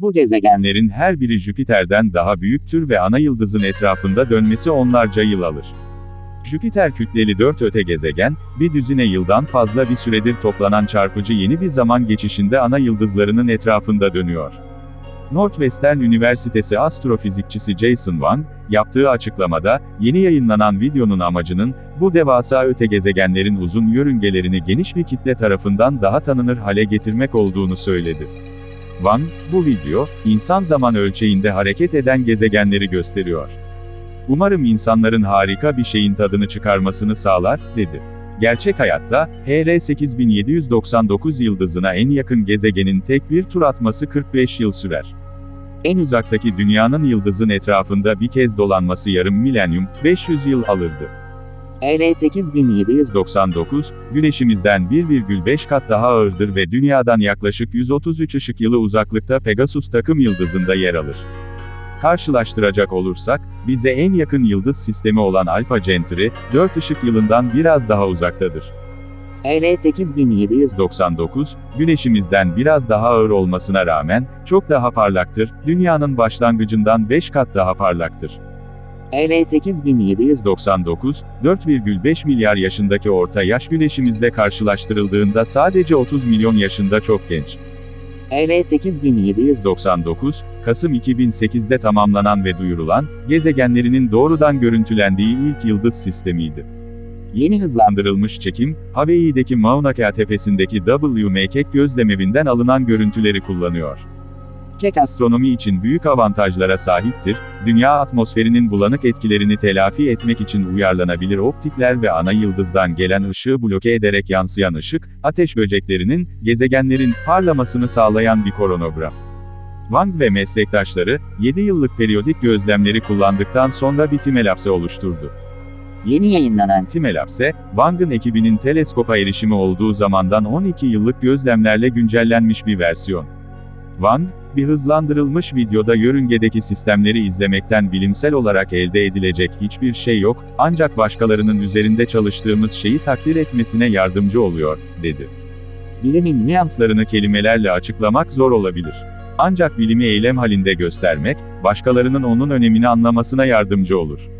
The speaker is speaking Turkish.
Bu gezegen Gezegenlerin her biri Jüpiter'den daha büyüktür ve ana yıldızın etrafında dönmesi onlarca yıl alır. Jüpiter kütleli dört öte gezegen, bir düzine yıldan fazla bir süredir toplanan çarpıcı yeni bir zaman geçişinde ana yıldızlarının etrafında dönüyor. Northwestern Üniversitesi astrofizikçisi Jason Wang, yaptığı açıklamada, yeni yayınlanan videonun amacının, bu devasa öte gezegenlerin uzun yörüngelerini geniş bir kitle tarafından daha tanınır hale getirmek olduğunu söyledi. Wang, bu video, insan zaman ölçeğinde hareket eden gezegenleri gösteriyor. Umarım insanların harika bir şeyin tadını çıkarmasını sağlar, dedi. Gerçek hayatta, HR 8799 yıldızına en yakın gezegenin tek bir tur atması 45 yıl sürer. En uzaktaki dünyanın yıldızın etrafında bir kez dolanması yarım milenyum, 500 yıl alırdı. ER 8700 99, Güneşimizden 1,5 kat daha ağırdır ve Dünya'dan yaklaşık 133 ışık yılı uzaklıkta Pegasus takım yıldızında yer alır. Karşılaştıracak olursak, bize en yakın yıldız sistemi olan Alpha Centauri, 4 ışık yılından biraz daha uzaktadır. ER 8700 99, Güneşimizden biraz daha ağır olmasına rağmen, çok daha parlaktır, Dünya'nın başlangıcından 5 kat daha parlaktır. ER 8700 99, 4,5 milyar yaşındaki orta yaş güneşimizle karşılaştırıldığında sadece 30 milyon yaşında çok genç. ER 8700 99, Kasım 2008'de tamamlanan ve duyurulan, gezegenlerinin doğrudan görüntülendiği ilk yıldız sistemiydi. Yeni hızlan Hızlandırılmış çekim, Hawaii'deki Mauna Kea tepesindeki WMKK gözlemevinden alınan görüntüleri kullanıyor. Kek astronomi için büyük avantajlara sahiptir, dünya atmosferinin bulanık etkilerini telafi etmek için uyarlanabilir optikler ve ana yıldızdan gelen ışığı bloke ederek yansıyan ışık, ateş böceklerinin, gezegenlerin, parlamasını sağlayan bir koronograf. Wang ve meslektaşları, 7 yıllık periyodik gözlemleri kullandıktan sonra bir timelapse oluşturdu. yeni yayınlanan Timelapse, Wang'ın ekibinin teleskopa erişimi olduğu zamandan 12 yıllık gözlemlerle güncellenmiş bir versiyon. Wang, bir hızlandırılmış videoda yörüngedeki sistemleri izlemekten bilimsel olarak elde edilecek hiçbir şey yok, ancak başkalarının üzerinde çalıştığımız şeyi takdir etmesine yardımcı oluyor, dedi. bilimin nüans Nüanslarını kelimelerle açıklamak zor olabilir. Ancak bilimi eylem halinde göstermek, başkalarının onun önemini anlamasına yardımcı olur.